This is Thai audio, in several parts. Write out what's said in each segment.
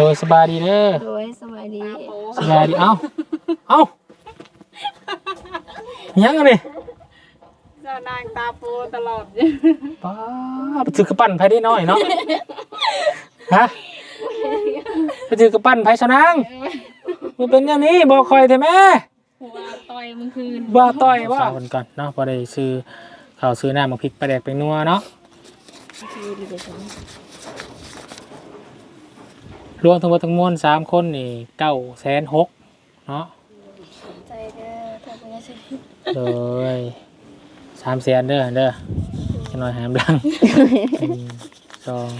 โดยสบายดีเด้อโดยสวัสดีสบายดีเอ้าเอ้ายังอันนี่เจ้านางตาโปตลอดป้าไปถือกระปั้นไผได้น้อยเนาะฮะไปถือกระปั้นไผชะนางมันเป็นอย่างนี้บอกคอยแต่แม่หัวต่อยมึงคืนว่าต่อยว่าคนก่อนเนาะพอได้ซื้อข้าวซื้อน้ำมาพริกปลาแดกไปนัวเนาะ รวมทั้งหมดทั้งมวลสามคนนี่เก้าแสนหกเนาะใจเด้อถ้าเป็นยังไงเลยสามแสนเด้อเด้อจะน้อยหามดังหนึ่งสอง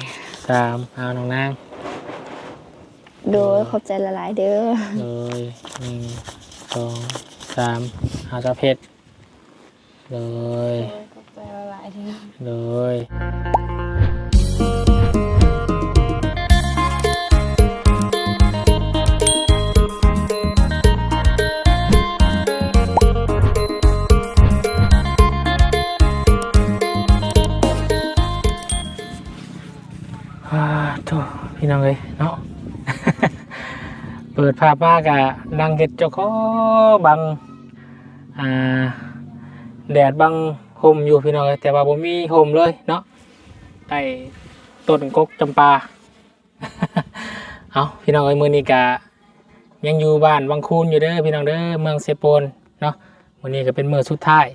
สามเอาน้องนางโดยขอบใจละลายเด้อเลยหนึ่งสองสามเอาเจ้าเพชรเลยขอบใจละลายทีเลย พี่น้องเลยเนาะ เปิดภาพมากอะนั่งเห็ดเจ้าข้อบังอ่าแดดบังห่มอยู่พี่น้องเอ้ยแต่ว่าผมมีห่มเลยเนาะใต้ต้นกกจำปาเอาพี่น้องเอ้ยมือนี้กะยังอยู่บ้านวังคูนอยู่เด้อพี่น้องเด้อเมืองเซโปนเนาะมือนี้ก็เป็นมือสุดท้าย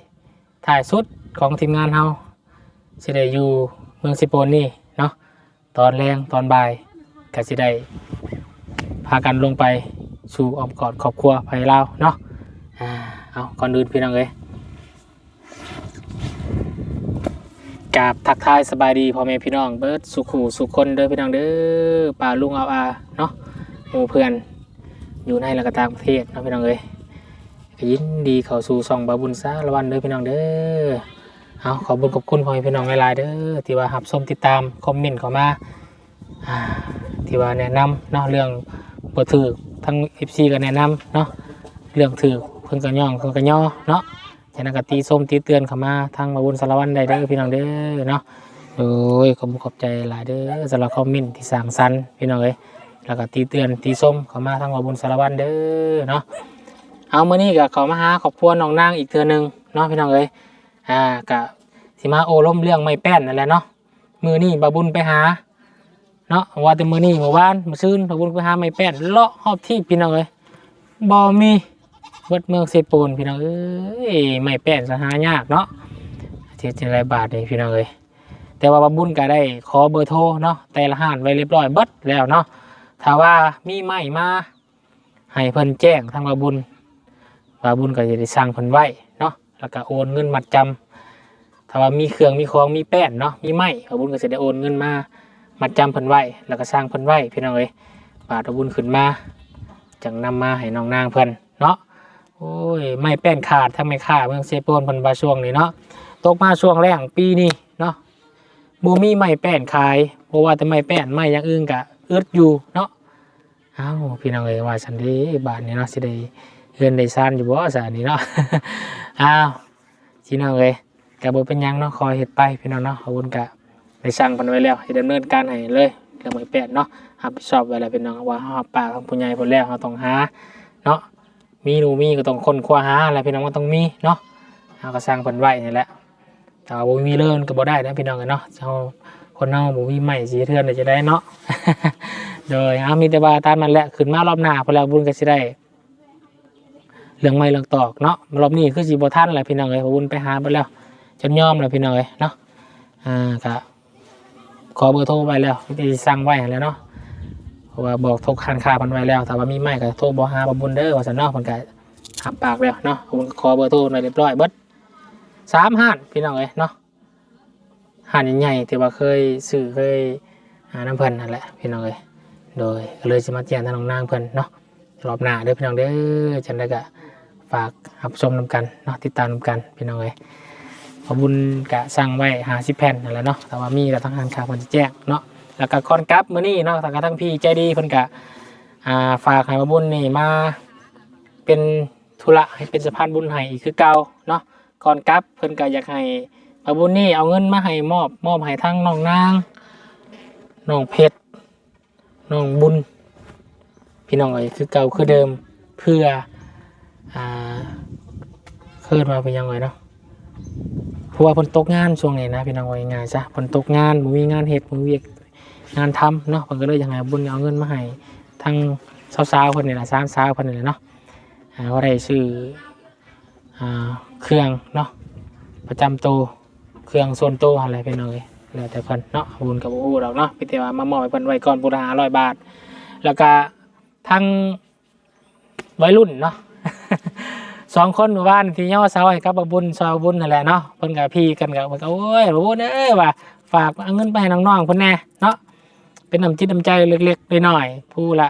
ถ่ายสุดของทีมงานเฮาสิได้อยู่เมืองเซโปนนี่เนาะตอนแรงตอนบ่าย ก็สิได้พากันลงไปสู่อ้อมกอดครอบครัวภายลาวเนาะอ่าเอาก่อนอื่นพี่น้องเอ้ยกราบทักทายสบายดีพ่อแม่พี่น้องเบิร์ดสุขูสุขคนเด้อพี่น้องเด้อป่าลุงเอาอาเนาะหมู่เพื่อนอยู่ในและก็ต่างประเทศเนาะพี่น้องเอ้ยยินดีเข้าสู่ช่องบาบุญซาละวันเด้อพี่น้องเด้อเอาขอบุญขอบคุณพ่อแม่พี่น้องหลายๆเด้อที่ว่าหับชมติดตามคอมเมนต์เข้ามา ที่ว่าแนะนำเนาะเรื่องบ่ถือทั้ง FC ก็แนะนำเนาะเรื่องถือเพิ่นก็ย่องเพิ่นก็ย่อเนาะจากนั้นก็ตีส้มตีเตือนเข้ามาทางมาบุญสารวันใดเด้อพี่น้องเด้อเนาะโอ้ยขอบคุณขอบใจหลายเด้อสำหรับคอมเมนต์ที่สั่งสรรค์พี่น้องเอ้ยแล้วก็ตีเตือนตีส้มเข้ามาทางมาบุญสารวันเด้อเนาะเอามื้อนี้ก็ขอมาหาครอบครัวน้องนางอีกเทือหนึงเนาะพี่น้องเอ้ยอ่าก็สิมาโอล้มเรื่องไม้แป้นนั่นแหละเนาะมือนี้บาบุญไปหา เนาะว่าแต่มื้อนี้เมื่อวานมื้อซื่นบาบุญไปหาไม้แป้นเลาะรอบที่พี่น้องเอ้ยบ่มีเบิดเมืองเซโปนพี่น้องเอ้ยไม่แป้นสหายากเนาะเจ็ดจ็ดไรบาทเลยพี่น้องเอ้ยแต่ว่าบาบุญก็ได้ขอเบอร์โทรเนาะแต่ละห้านไว้เรียบร้อยเบิดแล้วเนาะถ้าว่ามีไม่มาให้เพิ่นแจ้งทางบาบุญบาบุญก็จะได้สั่งเพิ่นไว้เนาะแล้วก็โอนเงินมัดจำถ้าว่ามีเครื่องมีของมีแป้นเนาะมีไม้บาบุญก็จะได้โอนเงินมา มัดจำเพิ่นไว้แล้วก็สร้างเพิ่นไว้พี่น้องเอ้ยบาทบาบุญขึ้นมาจังนำมาให้น้องนางเพิ่นเนาะโอ้ยไม่แป้นขาดถ้าไม่ขาดเมืองเซโปนเพันบาช่วงนี้เนาะตกมาช่วงแรกปีนี้เนาะบูมีไม่แป้นขายเพราะว่าแต่ไม่แป้นไม่อยังอื่นกะอึดอยู่เนาะอ้าวพี่น้องเอ๋ยว่าฉันด้บาทนี้เนาะสิได้เงินได้ซานอยู่บ่สานนี้เนาะอ้าวพี่น้องเอ๋ยกะบ่เป็นหยังเนาะคอยเฮ็ดไปพี่น้องเนาะขอบคุณกะ ได้สั่งเพิ่นไว้แล้วให้ดำเนินการให้เลยเรื่องไม่แป้นเนาะรับผิดชอบไว้แล้วพี่น้องว่าเฮารับปากทางผู้ใหญ่เพิ่นแล้วเฮาต้องหาเนาะมีหนูมีก็ต้องคนคว้าหาอะไรพี่น้องมันต้องมีเนาะเอาก็สร้างผลไว้นี่แหละแต่ว่าบ่มีเลิ่นก็บ่ได้นะพี่น้องกันเนาะเฮาคนเฮาบ่มีใหม่สีเทือนเดี๋ยวจะได้เนาะโดยเอามีแต่ว่าตามมันแหละขึ้นมารอบหน้าพอแล้วบุญก็สิได้เรื่องใหม่เรื่องตอกเนาะรอบนี้คือสิบ่ทันแหละพี่น้องเอ้ยพราะบุญไปหาไปแล้วจนยอมแล้วพี่น้องเอ้ยเนาะอ่าก็ ขอเบอร์โทรไปแล้วที่สั่งไว้แล้วเนาะเพราะว่าบอกโทรคันคาพันไว้แล้วถ้าว่ามีไม่ก็โทรบอกหาบบุญเด้อว่าสันนอกมันก็หับปากแล้วเนาะผมขอเบอร์โทรหน่อยเรียบร้อยเบิดสามห้านพี่น้องเอ้ยเนาะห้านใหญ่ๆที่ว่าเคยสื่อเคยหาน้ำเพิ่นนั่นแหละพี่น้องเอ้ยโดยก็เลยจะมาแจ้งทางน้องนางเพิ่นเนาะรอบหน้าเด้อพี่น้องเด้อจันได้ก็ฝากรับชมนำกันเนาะติดตามนำกันพี่น้องเอ้ย ขอบุญกะสั่งไว้หาสิแผ่นนั่นแหละเนาะแต่ว่ามีแต่ทางหานค่าเพิ่นจะแจ้งเนาะแล้วก็คอนกลับมื้อนี้เนาะทางกรทั่งพี่ใจดีเพิ่นกะอ่าฝากให้มาบุญนี่มาเป็นธุระให้เป็นสะพานบุญให้อีกคือเก่าเนาะก่อนกลับเพิ่นก็อยากให้มาบุญนี่เอาเงินมาให้มอบมอบให้ทั้งน้องนางน้องเพชรน้องบุญ พี่น้องเอ้ยคือเก่าคือเดิมเพื่ออ่าเคิดมาเป็นยังไงเนาะ เพราะว่าฝนตกงานช่วงนี้นะพี่น้องว่าง่ายๆซะฝนตกงานบ่มีงานเฮ็ดบ่มีเวียกงานทำเนาะเพิ่นก็เลยอยากให้บุญเอาเงินมาให้ทั้งสาวๆเพิ่นนี่ล่ะสามสาวเพิ่นนี่แหละเนาะอ่าว่าได้ซื้ออ่าเครื่องเนาะประจำตัวเครื่องส่วนตัวอะไรพี่น้องเอ้ยแล้วแต่เพิ่นเนาะบุญกับบ่ฮู้ดอกเนาะพี่แต่ว่ามามอบให้เพิ่นไว้ก่อนบุญ500บาท แล้วก็ทั้งวัยรุ่นเนาะ สองคนหมู่บ้านที่ย่อเสาให้กับบบุญซอยบุญนั่นแหละเนาะเพิ่นกับพี่กันกับเพิ่นก็โอ้ยบุญเอ้ยว่าฝากเอาเงินไปให้น้องๆเพิ่นแน่เนาะเป็นน้ำจิตน้ำใจเล็กๆน้อยๆผู้ละ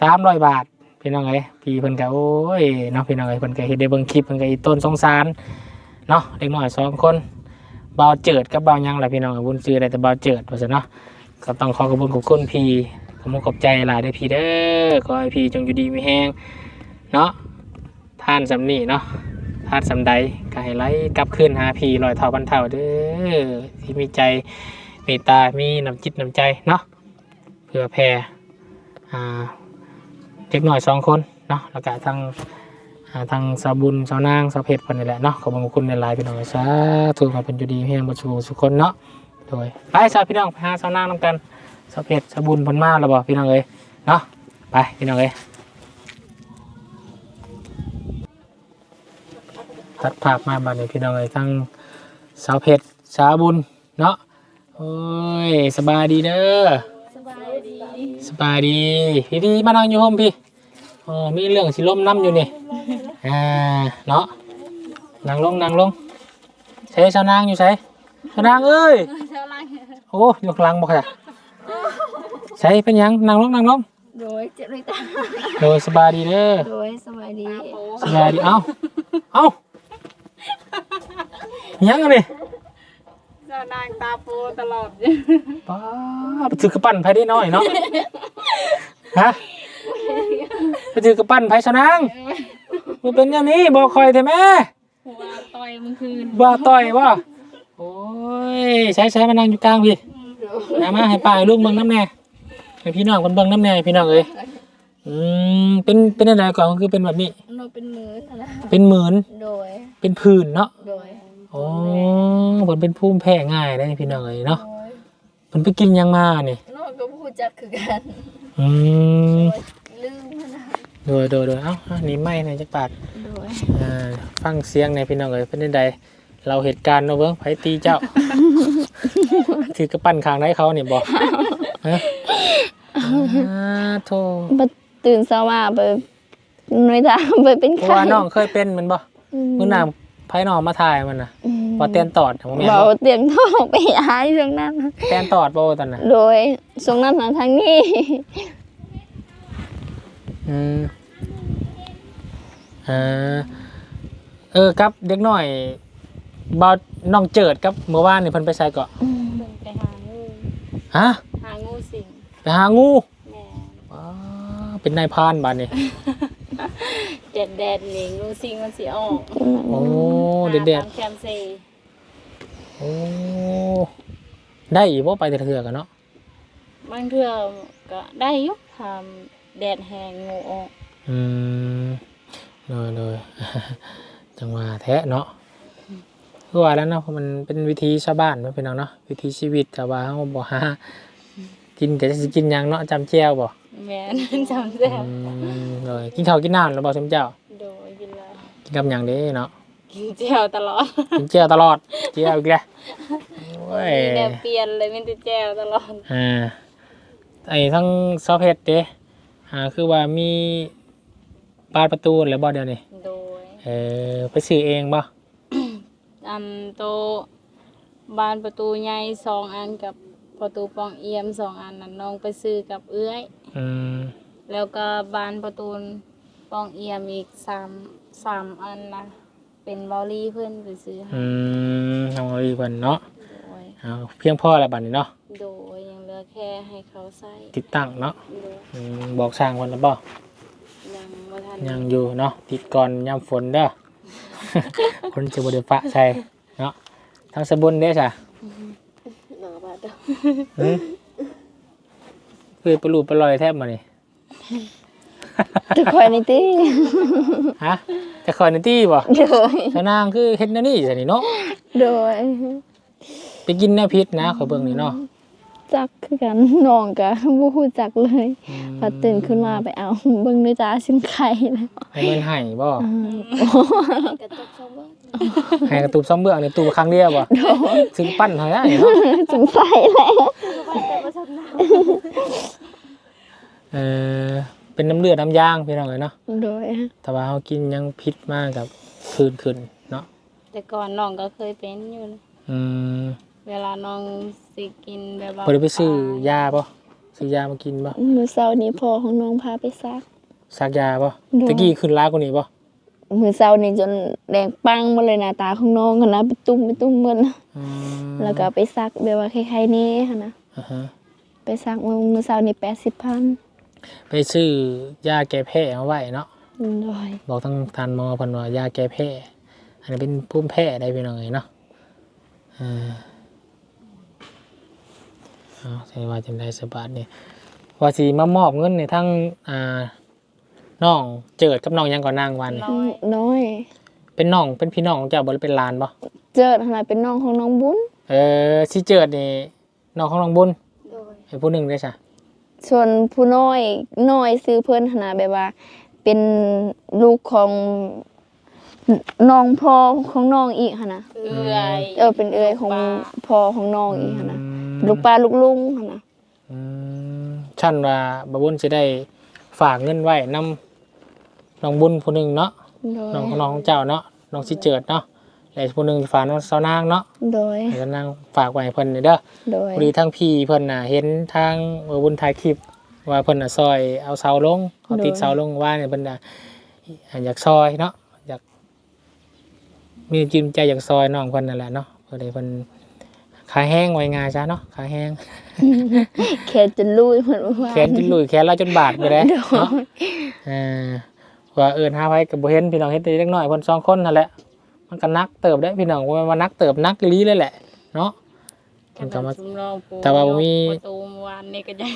สามร้อยบาทพี่น้องเอ้ยพี่เพิ่นก็โอ้ยเนาะพี่น้องเอ้ยเพิ่นก็เฮ็ดได้เบิ่งคลิปเพิ่นก็อีต้นสงสารเนาะเด็กน้อยสองคนเบาเจิดกับเบายังล่ะพี่น้องเอ้ยบุญซื้อได้แต่เบาเจิดว่าซั่นเนาะก็ต้องขอขอบคุณขอบคุณพี่ขอบคุณขอบใจหลายได้พี่เด้อขอให้พี่จงอยู่ดีมีแห้งเนาะ ท่านสำนี่เนาะท่านสำใดก็ให้ไหลกลับคืนหาพีลอยเท่าพันเท่าเด้อที่มีใจเมตตามีน้ำจิตน้ำใจเนาะเพื่อแผ่อ่าเด็กหน่อยสองคนเนาะแล้วก็ทางทางสาบุญสาวนางสาวเพชรคนนี่แหละเนาะขอบคุณขอบคุณในหลายพี่น้องสาธุมาเป็นอยู่ดีมีแห้งบรรสุสุขคนเนาะโดยไปสาวพี่น้องไปหาสาวนางนำกันสะเพ็ดสะบุญพันมาแล้วบอกพี่น้องเอ้ยเนาะไปพี่น้องเอ้ย ตัดภาพมาบัดนี้พี่น้องเอ้ยทั้งสาวเพ็ดสาวบุญเนาะโอ้ยสบายดีเด้อสบายดีสบายดีพี่พี่มานั่งอยู่ห้องพี่โอ้มีเรื่องสิล้มน้ำอยู่นี่อ่าเนาะนั่งลงนั่งลงใช้ชาวนางอยู่ใช้ชาวนางเอ้ยเช้าไรโอ้ยกหลังบอกค่ะใช้เป็นหยังนั่งลงนั่งลงโดยเจ็บเลยตาโดยสบายดีเด้อโดยสบายดีโอ้สบายดีเอ้าเอ้า ยังไงนี่เจ้านางตาโปตลอดป้าไปถือกระปั้นไผได้น้อยเนาะฮะไปถือกระปั้นไผชะนางมันเป็นอย่างนี้บอกคอยเถอะแม่หัวต่อยมึงคืนบ่ต่อยบ่โอ้ยใช้ใช้มานั่งอยู่กลางพี่มามาให้ป้าให้ลูกเบิ่งน้ำแน่ให้พี่น้องคนเบิ่งน้ำแน่พี่น้องเอ้ยอืมเป็นเป็นอะไรก่อนคือเป็นแบบนี้โนเป็นมือนะเป็นหมื่นโดยเป็นผื่นเนาะโดย อ๋อผลเป็นภูมิแพ้ง่ายได้พี่น้องเอ้ยเนาะโดยผลไปกินหยังมานี่โนก็พูดจักคือกันอืมลืมนะโดยโดยโดยเอ้าอันนี้ไม่ในจักบาทโดยอ่าฟังเสียงในพี่น้องเอ้ยเป็นจังใดเราเหตุการณ์เนาะเบิ่งไผตีเจ้า ถือกระปั้นข้างไหนเขานี่บ่ฮะอ่าโธ่บัดตื่นเช้ามาไปหน่วยตาไปเป็นเพราะไข้ว่าน้องเคยเป็นแมันบ่มื้อหน้า ไผน้องมาถ่ายมันน่ะอืมว่าเตียนตอดของแม่นเบาบ่เตรียมท้องไปหายช่วงนั้นเตียนตอดบ่ตอนน่ะโดยช่วงนั้นหาทางนี้อืมอ่าเออครับเด็กน้อยบ่าวน้องเจิดครับเมื่อวานนี่เพิ่นไปใส่เกาะเบิ่งไปหางูฮะหางูสิงไปหางูแม่ว้าเป็นนายพรานบาดนี่ แดดแดดนี่งูสิงมันสิออกโอ้เด็ดเด็ดหาตามแคมเซๆโอ้ได้อีกบ่ไปแต่ละเทื่อกันเนาะบางเทื่อก็ได้อยุกทำแดดแหงงูออกอืมเลยเลยจังหวะแท้เนาะคือว่าแล้วเนาะเพราะมันเป็นวิธีชาวบ้านมันเป็นเนาะเนาะวิถีชีวิตแต่ว่าเฮาบ่หากินก็จะสิกินหยังเนาะจำแจ้วบ่ แม่นจำได้อืมเลยกินข้าวกินน้ำแล้วบ่สมเจ้า โดยกินแล้วกินกับหยังเด้เนาะ กินเจียวตลอดกินเจียวตลอด เจียวอีกแล้วโอ้ยมีแนวเปลี่ยนเลยไม่ได้เจียวตลอดอ่าไอ้ทั้งซอฟเฮ็ดเด้อ่าคือว่ามีบานประตูแล้วบ่เดี๋ยวนี้โดยเออไปซื้อเองบ่อันโตบานประตูใหญ่สองอันกับ ประตูปองเอี่ยมสองอันนั้นน้องไปซื้อกับเอื้อย อืมแล้วก็บานประตูปองเอี่ยมอีกสามสามอันนะเป็นบอลลี่เพื่อนไปซื้อให้อืมทำเอาอีกวันเนาะโดยเอาเพียงพอแล้วบัดนี้เนาะโดยยังเหลือแค่ให้เขาใส่ติดตั้งเนาะโดยอืมบอกสร้างคนแล้วบ่ยังบ่ทันยังอยู่เนาะติดก่อนยามฝนเด้อ คนจะบ่ได้ปะใส่เนาะทางสะบุนเด้จ้ะหนาบาด หืมเคยไปรูปไปลอยแทบมานี่ทุกคนนี่ติฮะจะคอยในตี้บ่โดยชาวนางคือเฮ็ดแนวนี้ซะนี่เนาะ โดย ไปกินแนวพิษนะขอยเบิ่งนี่เนาะ จักคือกันน้องก็บ่ฮู้จักเลยอืมพอตื่นขึ้นมาไปเอาเบิ่งด้วยตาสินไข่แล้วให้เงินให้บ่อ่ากระตุกชาวบ้านให้กระตูบซ้ำเบื้องนี่ตูบครั้งเดียวบ่ถึงปั้นเท่าได้เนาะสงสัยแล้วเออเป็นน้ำเลือดน้ำยางพี่น้องเอ้ยเนาะโดยแต่ว่าเฮากินยังพิษมากกับคืนขึ้นเนาะแต่ก่อนน้องก็เคยเป็นอยู่นะอืม เวลาน้องสิกินแบบว่าบ่ได้ไปซื้อยาบ่ซื้อยามากินบ่มื้อเช้านี้พ่อของน้องพาไปซัก ซักยาบ่โดนตะกี้ขึ้นล้ากว่านี้บ่มื้อเช้านี้จนแดงปังหมาเลยหน้าตาของน้องหันนะไปตุ้มไปตุ้มหมดอืมแล้วก็ไปซักแบบว่าคล้ายๆนี้หั่นนะอ่าฮะไปซักมื้อเช้านี้80,000ไปซื้อยาแก้แพ้มาไว้เนาะโดยบอกทางทานหมอเพิ่นว่ายาแก้แพ้อันนี้เป็นภูมิแพ้ได้พี่น้องเอ้ยเนาะอ่า เอาใช่ว่าจังได๋สบาดนี่ว่าสิมามอบเงินในทั้งอ่าน้องเจิดกับน้องหยังก่อนนางวันน้อย น้อย เป็นน้องเป็นพี่น้องของเจ้าบ่หรือเป็นหลานบ่เจิดหั่นน่ะเป็นน้องของน้องบุญเออสิเจิดนี่น้องของน้องบุญโดยไอ้ผู้หนึงได้ซะส่วนผู้น้อยน้อยซื้อเพิ่นหั่นน่ะแบบว่า เป็นลูกของน้องพ่อของน้องอีกหั่นน่ะเอื้อยเออเป็นเอื้อยของพ่อของน้องอีกหั่นน่ะอืม ลูกป้าลูกลุงหั่นน่ะอืมฉันว่าบ่บุญสิได้ฝากเงินไว้นำน้องบุญผู้หนึงเนาะโดยน้องของน้องของเจ้าเนาะน้องสิเจิดเนาะแล้วอีกผู้หนึงฝากน้องสาวนางเนาะโดยให้สาวนางฝากไว้ให้เพิ่นนี่เด้อโดยพอดีทั้งพี่เพิ่นน่ะเห็นทางบ่บุญถ่ายคลิป ว่าเพิ่นน่ะซอยเอาเสาลงเอาติดเสาลงว่าเนี่ยเพิ่นน่ะอยากซอยเนาะอยากมีจิตใจอยากซอยน้องเพิ่นนั่นแหละเนาะเพิ่นได้เพิ่น ขาแห้งไว้งาซะเนาะขาแห้งแค่จะลุยเหมือนว่าแขนจนหลุยแขนเราจนบาดไปเลยเนาะเออว่าเอินหาไว้กับบ่เห็นพี่น้องเฮ็ดได้เล็กน้อยเพิ่นสองคนนั่นแหละมันก็นักเติบได้พี่น้องว่ามันนักเติบนักอีหลีเลยแหละ เนาะเพิ่นก็มาชุมรองปูแต่ว่าบ่มีประตูเมื่อวานนี่ก็จะ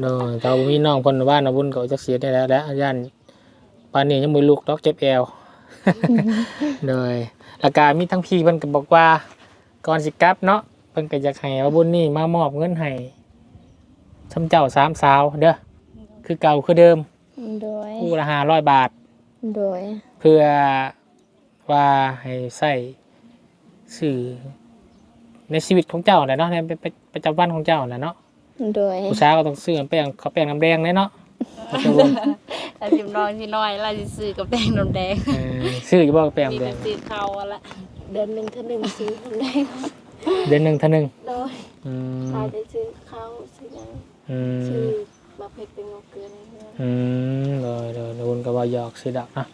โดยแต่ว่าบ่มีน้องเพิ่นบ้านน่ะบุญก็จักเสียได้แล้วและย่านปานนี้ยังบ่ลูกดอกเจ็บแอวโดยแล้วก็มีทั้งพี่เพิ่นก็บอกว่าก่อนสิกลับเนาะ เพิ่นก็อยากให้ว่าบุญนี่มามอบเงินให้ซำเจ้าสามสาวเด้อคือเก่าคือเดิมโดยคู่ละห้าร้อยบาท โดย เพื่อว่าให้ใส่สื่อในชีวิตของเจ้าแหละเนาะในประประประจำวันของเจ้าแหละเนาะโดยผู้ชายก็ต้องซื้อแป้งเขาวแป้งน้ำแดงเลยเนาะแล้วก็วงแต่ชุมรองที่น้อยเราจะซื้อกับแดงนมแดงเออซื้ออยู่บ่แป้งมีน้ำแดแต่งซื้อเขาอะละเดือนหนึ่งเท่าหนึ่งซื้อทำได้ เดือนหนึ่งเท่านึงโดยอืมตายได้ซื้อข้าวซื้อยังอืซื้อมมาเพ็กเป็นงอกเกลือในเรือนอืมโดยโดยโดนก็ว่าหยอกซื้อดอกเนาะ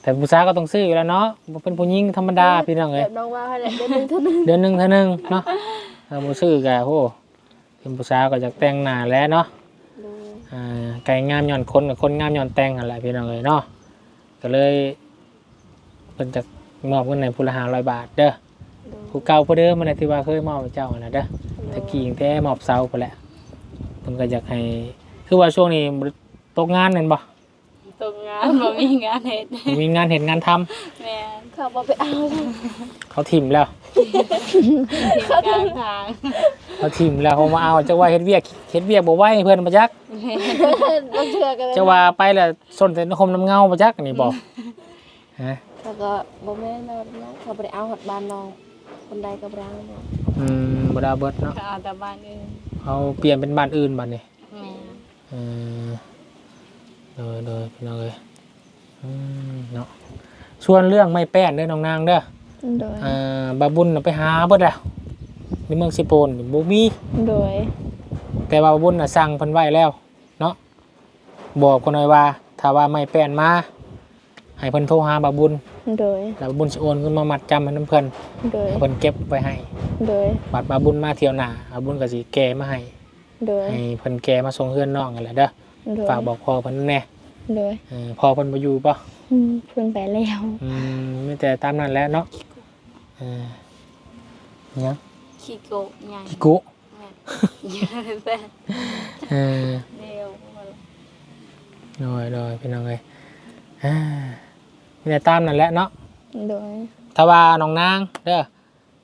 แต่ผู้ชายก็ต้องซื้ออยู่แล้วเนาะบ่เป็นผู้หญิงธรรมดาพี่น้องแบเอ้ยบน้องว่าเนี่ยเดือนหนึ่งเท่าหนึ่งเดือนหนึ่งเท่านึงเนาะถ้าบ่ซื้อก็โหเป็นผู้ชายก็อยากแต่งหน้าแล้วเนาะ โดยอ่าไก่งามย่อนคนกับคนงามย่อนแต่งอะไรพี่น้องเลยเนาะก็เลยเพิ่นจะมอบเงินในผู้ละห้าร้อยบาทเด้อ ผู้เก่าผู้เดิมมันนะที่ว่าเคยมอบให้เจ้านะเด้อตะกี้ตั้งแต่มอบเสาไปแหละเพิ่นก็อยากให้คือว่าช่วงนี้บ่ได้ตกงานนั่นบ่ตรงงานบ่มีงานเฮ็ดมีงานเห็นงานทำแม่นเขาบอกไปเอาเขาถิ่มแล้วทีมกลางทางเขาถิ่มแล้วเขามาเอาจะว่าเฮ็ดเวียกเฮ็ดเวียกบ่ไหวเพิ่นบ่จักต้องเชื่อกันเลยจะว่าไปแล้วสนแต่นคมน้ำเงาบ่จักนี่บ่ฮะ แล้วก็บอกแม่นอนนะเขาไปเอาหดบ้านน้อง คนใดกับเราเนี่ยอืมบ่ได้เบิดเนาะก็เอาแต่บ้านอื่นเอาเปลี่ยนเป็นบ้านอื่นบัดนี้แม่นเออโดยโดยพี่น้องเอ้ยอืมเนาะส่วนเรื่องไม่แป้นเด้อน้องนางเด้อโดย อ่าบาบุญน่ะไปหาเบิดแล้วในเมืองสิโปนนี่บ่มี โดย แต่ว่าบาบุญน่ะสั่งเพิ่นไว้แล้ว เนาะบอกคนไว้ว่า ถ้าว่าไม่แป้นมา ให้เพิ่นโทรหาบาบุญโดยแล้วบาบุญสิโอนเงินมามัดจำให้นํเพิ่นโดยให้เพิ่นเก็บไว้ให้โดยบัดบาบุญมาเที่ยวหน้าบาบุญก็สิแก้มาให้โดยให้เพิ่นแก้มาส่งเฮือนน้องกันแหละเด้อโดยฝากบอกพ่อเพิ่นแน่โดยเออพ่อเพิ่นบ่อยู่ป่ะอืมเพิ่นไปแล้วอืมไม่แต่ตามนั้นแหล้วเนาะเออเนี่ยงขี้โกะใหญ่ขี้กุแม่นแต่เออเดียวมาเโดยโดยพี่น้องเลยอ่า มีแต่ตามนั่นแหละเนาะโดยถ้าว่าน้องนางเด้อ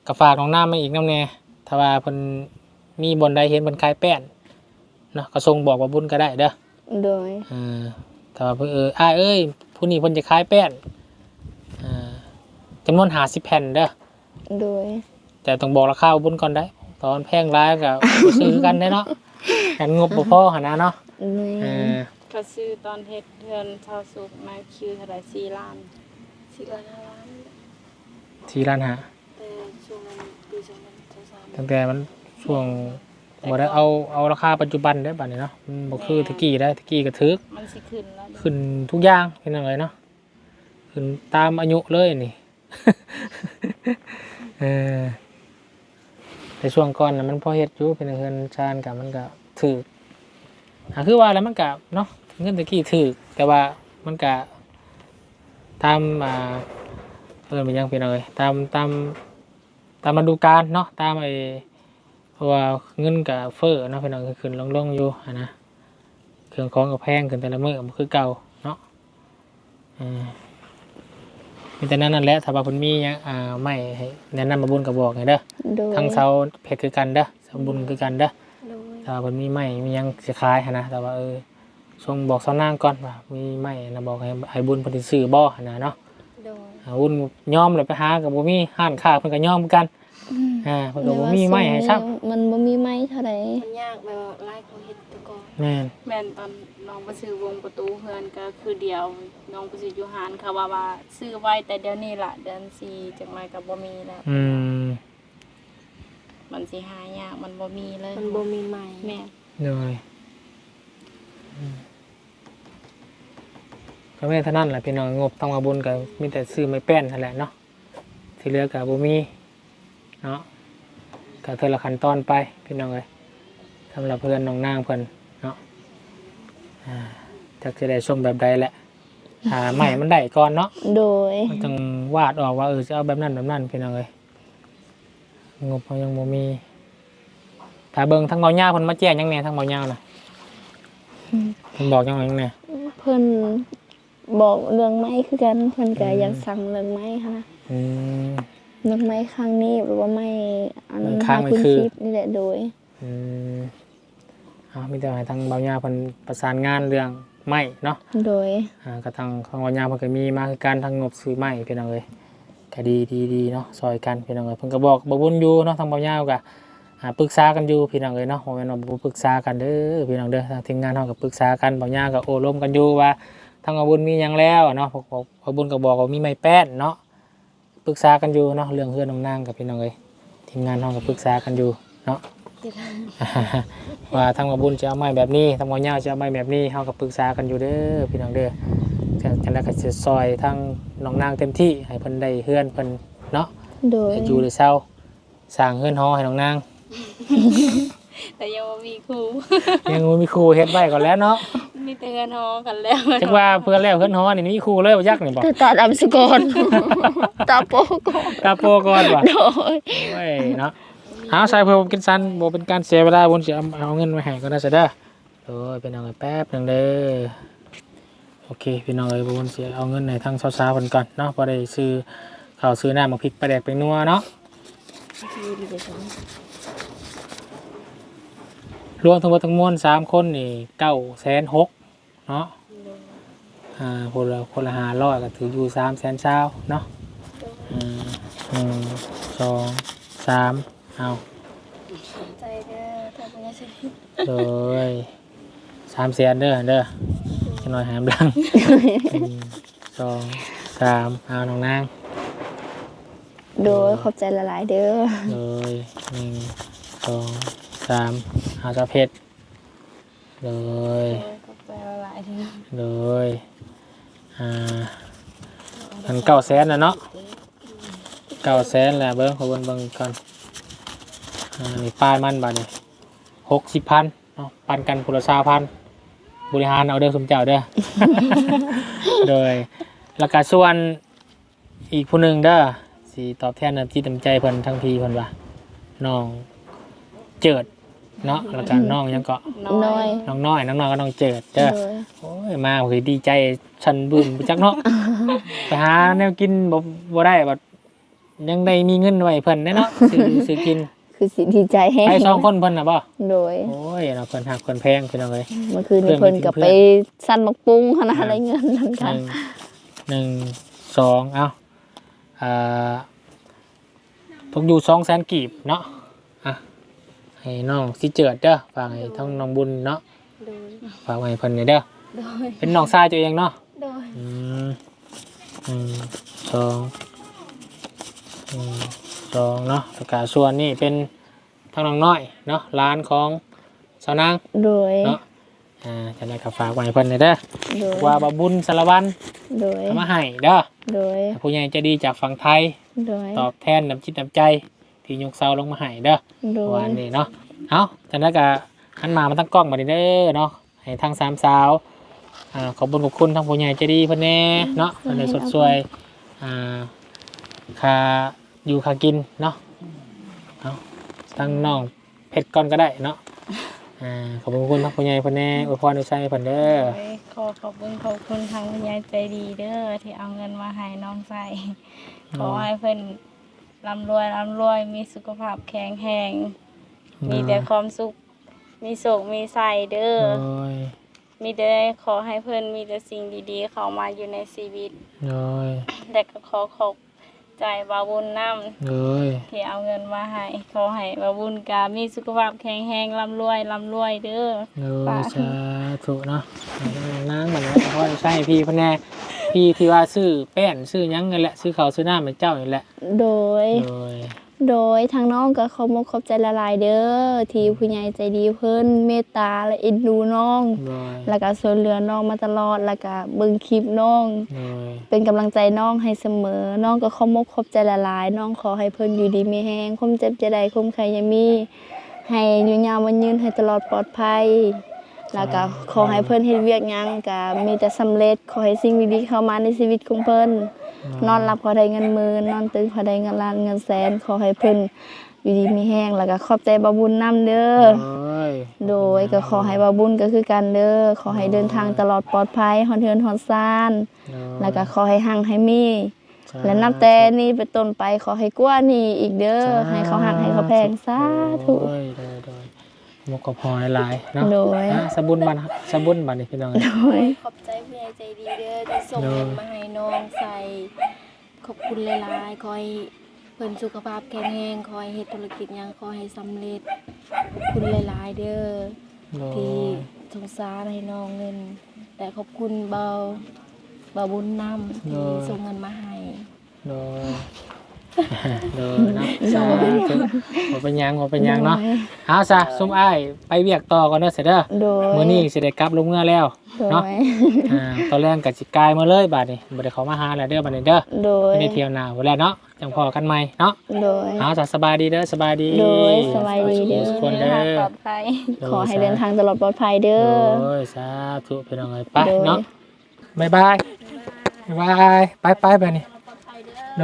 ก็ฝากน้องนางมาอีกน้ำแน่ถ้าว่าเพิ่นมีบนใดเห็นเพิ่นคลายแป้นเนาะก็ส่งบอกว่าบุญก็ได้เด้อโดยอ่าถ้าว่าเพิ่นเอออ้ายเอ้ยผู้นี้เพิ่นจะคลายแป้นอ่าจำนวน50แผ่นเด้อโดย แต่ต้องบอกราคาว่าบุญก่อนได้ ตอนแพงร้ายก็บ่ซื้อกันได้เนาะกันงบบ่พอหั่นนะเนาะ แม่เออ ก็ซื้อตอนเฮ็ดเทือนชาวสุกมาคิวเท่าไหร่สี่ล้านสี่ล้านห้าล้านที่ร้านหาแต่ช่วงนั้นปีสองพันสิบสามตั้งแต่มันช่วงบ่ได้เอาเอาราคาปัจจุบันได้บัดนี้เนาะมันบ่คือตะกี้ได้ตะกี้ก็ถึกมันสิขึ้นแล้วขึ้นทุกอย่างเป็นยังไงเนาะขึ้นตามอายุเลยนี่ เออแต่ช่วงก่อนนะมันพอเฮ็ดอยู่เป็นเงินชานกับมันก็ถือหาคือว่าแล้วมันก็เนาะ เงินตะกี้ถือแต่ว่ามันก็ตามอ่าเออเป็นยังเป็นเลยตามตามตามฤดูกาลเนาะตามไอ้เพราะว่าเงินกับเฟ้อเนาะเป็นองขึ้นลงๆอยู่อะนะเครื่องของก็แพงขึ้นแต่ละมื้อมันคือเก่าเนาะอ่ามีแต่นั้นนั่นแหละถ้าว่าเพิ่นมีหยังอ่าไม่ให้แนะนำมาบุญก็บอกให้เด้อโดยทั้งเสาเพชรคือกันเด้อเสาบุญคือกันเด้อโดยถ้าว่าเพิ่นมีไม้มีหยังสิขายหันนะแต่ว่าเออ ส่งบอกเสานางก่อนว่ามีไม้นะบอกให้ให้บุญเพิ่นสิซื้อบ่หันนะเนาะโดยอ่าบุญยอมเลยไปหาก็บ่มีห้านค้าเพิ่นก็ยอมคือกันอ่าเพิ่นก็บ่มีไม้ให้ซักมันบ่มีไม้เท่าไหร่มันยากแบบว่าไล่เขาเฮ็ดแตะกอนแม่นแม่นตอนน้องไปซื้อวงประตูเฮือนก็คือเดียวน้องไปซื้ออยู่หานเขาว่าว่าซื้อไว้แต่เดี๋ยวนี้ล่ะเดือนสี่จังไรก็บ่มีแล้วอืมมันสิหายากมันบ่มีเลยมันบ่มีใหม่แม่เลยอืม ก็แม่นเท่านั้นแหละพี่น้องงบต้องมาบุญก็มีแต่ซื้อไม้แป้นนั่นแหละเนาะที่เหลือก็บ่มีเนาะก็เทอละขั้นตอนไปพี่น้องเอ้ยสำหรับเพื่อนน้องนางเพิ่นเนาะอ่าจักจะได้ชมแบบใดแหละหาใหม่มันได้ก่อนเนาะโดยมันต้องวาดออกว่าเออจะเอาแบบนั้นแบบนั้นพี่น้องเอ้ยงบเขายังบ่มีถ้าเบิ่งทั้งเบาหญ้าเพิ่นมาแจ้งยังแหน่ทั้งเบาหญ้าน่ะ เพิ่นบอกยังไงยังแหน่เพิ่นบอกเรื่องไม้คือกันเพิ่นก็อยากสั่งเรื่องไม้ค่ะนะอืม เรื่องไม้ข้างนี้หรือว่าไม้อันเรื่องข้างห้มันคูณคือสิบนี่แหละโดย อืมเอามีแต่ให้ทางเบาหญ้าเพิ่นประสานงานเรื่องไม้เนาะโดย อ่าก็ทางของเบาหญ้าเพิ่นก็มีมาคือการทางงบซื้อไม้พี่น้องเอ้ยก็ดีดีดีเนาะซอยกันพี่น้องเอ้ยเพิ่นก็บอกบ่บุญอยู่เนาะทางเบาหญ้าก็ อ่าปรึกษากันอยู่พี่น้องเอ้ยเนาะบ่แม่นว่าบ่ปรึกษากันเด้อพี่น้องเด้อทางทีมงานเฮาก็ปรึกษากันเบาหญ้าก็โอ้ร่วมกันอยู่ว่าทางเบาบุญมีหยังแล้วเนาะพวกเบาบุญก็บอกว่ามีไม้แป้นเนาะปรึกษากันอยู่เนาะเรื่องเฮือนน้องนางกับพี่น้องเอ้ยทีมงานเฮาก็ปรึกษากันอยู่เนาะว่าทางมาบุญจะเอาไม้แบบนี้ทางมาเงาจะเอาไม้แบบนี้เฮาก็ปรึกษากันอยู่เด้อพี่น้องเด้อจะจะแล้วก็จะซอยทางน้องนางเต็มที่ให้เพิ่นได้เฮือนเพิ่นเนาะโดยให้อยู่ได้เศร้าสร้างเฮือนหอให้น้องนาง แต่ยังบ่มีครูยังบ่มีครูเฮ็ดไว้ก่อนแล้วเนาะมีแต่เงินฮอกันแล้วจักว่าเพื่อนแล้วเฮือนหอนี่มีครูเลยบ่ยักนี่บ่แต่ตาดำสกอนตาโปกอนตาโปก่อนบ่โดยโอ้ยเนาะหาใส่เพิ่มกินซันบ่เป็นการเสียเวลาบุญสิเอาเอาเงินไว้ให้ก็ได้ซะเด้อโอ้ยเป็นเอาไว้แป๊บหนึงเด้อโอเคพี่น้องเอ้ยบุญเสียเอาเงินในทางเช้าๆเพิ่นก่อนเนาะพอได้ซื้อข้าวซื้อน้ำมาพริกปลาแดกไปนัวเนาะ รวมทั้งหมดทั้งมวลสามคนนี่เก้าแสนหกเนาะอ่าคนละคนละห้าร้อยก็ถืออยู่สามแสนเช้าเนาะอ่าหนึ่งสองสามเอาใจเด้อถ้าบ่ได้สิเลยสามแสนเด้อเด้อจะน้อยหามดังหนึ่งสองสามเอาน้องนาง โดยขอบใจละลายๆเด้อ เลยหนึ่งสองสาม อาเจ้าเพชรเลย ก็ไปหลายเด้อเลยอ่าอันเก้าแสนนะเนาะเก้าแสนแหละเบิ้งขอบิ้งเบิ้งก่อนอ่านี่ป้ายมันบาทนี่หกสิบพันเนาะปันกันพละสาพันบริหารเอาเด้อสมเจ้าเด้อ โดยแล้วก็ส่วนอีกผู้หนึ่งเด้อสีตอบแทนน้ำจิตน้ำใจเพิ่นทั้งทีเพิ่นว่าน้องเจิด เนาะแล้วก็น้องหยังก็น้อยน้องน้อยน้องน้อยก็น้องเจิดเด้อโดยโอ้ยยมาเคยดีใจฉันบึ้มไปจักเนาะไปหาแนวกินบ่บ่ได้บัดยังได้มีเงินไว้เพิ่นแน่เนาะซื้อซื้อกินคือสิดีใจแฮงไปสองคนเพิ่นน่ะบ่โดยโอ้ยเนาะเพิ่นหักเพิ่นแพงพี่น้องเอ้ยเมื่อคืนนี้เพื่เพิ่อนนมีก็เพื่ไปอนสั่นมักปุ้งขนาดอ่าได้เงินนั่นหค่ะนึ่งหนึ่งสองเอ้าอ่าตกอยู่2แสนกีบเนาะอะ ให้น้องสิเจิดเด้อฝากให้ทั้งน้องบุญเนาะโดยฝากไว้ให้เพิ่นนี่เด้อโดยเป็นน้องชายตัวเองเนาะโดยอืมหนึ่งสองหนึ่งสองเนาะแล้วก็ส่วนนี่เป็นทางน้องน้อยเนาะร้านของสาวนาง โดยเนาะ อ่าจะได้กับฝากไว้เพิ่นเลยเด้อโดยว่าบาบุญสารวันโดยเอามาให้เด้อโดยผู้ใหญ่ใจะดีจากฝั่งไทย โดยตอบแทนน้ำจิตน้ำใจ ที่ยกเสาลงมาให้เด้อโดยวันนี้เนาะเอาจากนั้นก็หันมามาตั้งกล้องมาดิเด้อเนาะให้ทางสามสาวอ่าขอบคุญขอบคุณทางผู้ใหญ่ใจดีเพิ่นแน่เนาะเพิ่นได้สดสวยอ่าค่าอยู่ค่ากินเนาะเอาทั้งน้องเพชรก่อนก็ได้เนาะอ่าขอบคุณขอบคุณทางผู้ใหญ่เพิ่นแน่อวยพรอวยชัยให้เพิ่นเด้อ โดยขอขอบคุณขอบคุณทางคุณยายใจดีเด้อที่เอาเงินมาให้น้องใส่ขอให้เพิ่น ร่ำรวยร่ำรวยมีสุขภาพแข็งแรงมีแต่ความสุข มีโศกมีใส่เด้อโอ้ยมีแต่ขอให้เพิ่นมีแต่สิ่งดีๆ เข้ามาอยู่ในชีวิตโอ้ยแต่ก็ขอขอบใจบาบุญนำโอ้ยที่เอาเงินมาให้ขอให้บาบุญกามีสุขภาพแข็งแรงร่ำรวยร่ำรวยเด้อโอ้ยสาธุเนาะนางมันนะเพราะใช่พี่เพิ่นแน่ พี่ที่ว่าซื้อแป้นซื้อหยังนั่นแหละซื้อข้าวซื้อน้ำให้เจ้านี่แหละโดยโอ้ยโดยทางน้องก็ขอบมกขอบใจละลายเด้อที่ผู้ใหญ่ใจดีเพิ่นเมตตาและเอ็นดูน้องโอ้ยแล้วก็ช่วยเหลือน้องมาตลอดแล้วก็เบิ่งคลิปน้องโอ้ยเป็นกำลังใจน้องให้เสมอ น้องก็ขอมกขอบใจละลาย น้องขอให้เพิ่นอยู่ดีมีแฮงความเจ็บจะได้ความใครยังมี ให้อยู่ยาวมันยืนให้ตลอดปลอดภัย แล้วก็ขอให้เพิ่นเฮ็ดเวียกหยังก็มีแต่สำเร็จขอให้สิ่งดีๆเข้ามาในชีวิตของเพิ่นนอนหลับขอได้เงินหมื่นนอนตื่นขอได้เงินล้านเงินแสนขอให้เพิ่นอยู่ดีมีแห้งแล้วก็ขอบใจบาบุญนํเด้อ โอ้ยโดยก็ขอให้บาบุญก็คือกันเด้อขอให้เดินทางตลอดปลอดภัยฮอนเทือนฮอนซาน โอ้ยแล้วก็ขอให้หังให้มี สาและนับแต่นี้เป็นต้นไปขอให้กว่านี้อีกเด้อให้เขาหักให้เขาแพงสาธุ โอ้ยโดยโดย มกกพอหลายๆเนาะโดย อะสะบุญบันสะบุญบันนี่พี่น้องโดย ขอบใจผู้ใหญ่ใจดีเด้อที่ส่งเงินมาให้น้องใส่ ขอบคุณหลายๆ คอยเพิ่นสุขภาพแข็งแรงคอยเฮ็ดธุรกิจหยังคอยให้สำเร็จขอบคุณหลายๆ เด้อโดยที่สงสารให้น้องเงิน แต่ขอบคุณเบาเบาบุญนำที่ส่งเงินมาให้ โดย โดยเนาะสาธุบ่เป็นหยังบ่เป็นหยังเนาะเอาซะซุมอ้ายไปเวียกต่อก่อนเด้อเสยเด้อโดยมื้อนี้สิได้กลับลงเมื่อแล้วโดเนาะยอ่าตอนแรกก็สิกายมาเลยบัดนี้บ่ได้เข้ามาหาแล้วเด้อบัดนี้เด้อโดยไม่ได้เที่ยวหน้าพุ่นแล้วเนาะจังพอกันใหม่เนาะโดย เอาจ้ะสบายดีเด้อสบายดีโดยสบายดีเด้อสุขคนเด้อปลอดภัย ขอให้เดินทางตลอดปลอดภัยเด้โดอยสาธุพี่น้องเอ้ยไปโดยเนาะบ๊ายบายบ๊ายบายไปไปแบบนี้ โด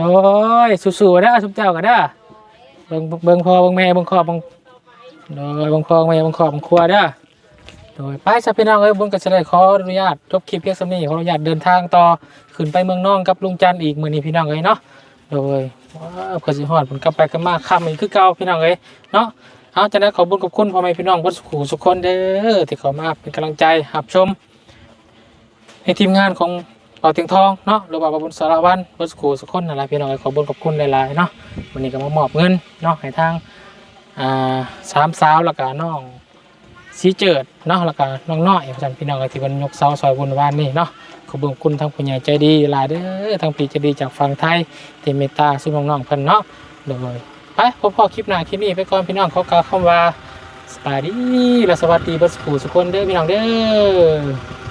ยสู้ๆเด้อทุกเจ้ากันเด้อเบิ่งเบิ่งพ่อเบิ่งแม่เบิ่งครอบเบิ่งโดยเบิ่งพ่อเบิ่งแม่เบิ่งครอบเบิ่งครัวเด้อโดยไปจ้ะพี่น้องเอ้ยบุญก็จะได้ขออนุญาตจบคลิปเพียงส่านี้ขออนุญาตเดินทางต่อขึ้นไปเมืองน้องกับลุงจันอีกมื้อนี้พี่น้องเอ้ยเนาะโดยว้าวเพื่อสิฮอดผลกลับไปกันมาค่ำอีกคือเก่าพี่น้องเอ้ยเนาะเอาจากนั้นขอบุญขอบคุณพ่อแม่พี่น้องวัดสุขุสุขคนเด้อที่เขามาเป็นกำลังใจหับชม ในทีมงานของ เป่าเตียงทองเนาะหรือว่าบาบุญสารวันวัดสุขุสุขคนนั่นแหละพี่น้องขอบุญขอบคุณหลายๆเนาะวันนี้ก็มามอบเงินเนาะให้ทางอ่าสามสาวแล้วก็น้องสีเจิดเนาะแล้วก็น้องน้อยอาจารย์พี่น้องที่วันยกเสาซอยบุญวานนี่เนาะขอบุญคุณทั้งผู้ใหญ่ใจดีหลายเด้อทั้งปีใจดีจากฝั่งไทยที่เมตตาซึ่งน้องๆเพิ่นเนาะโดยไปพบพอคลิปหน้าคลิปนี้ไปก่อนพี่น้องเขากล่าวคำว่าสบายดีและสวัสดีบัสกูสุกคนเด้อพี่น้องเด้อ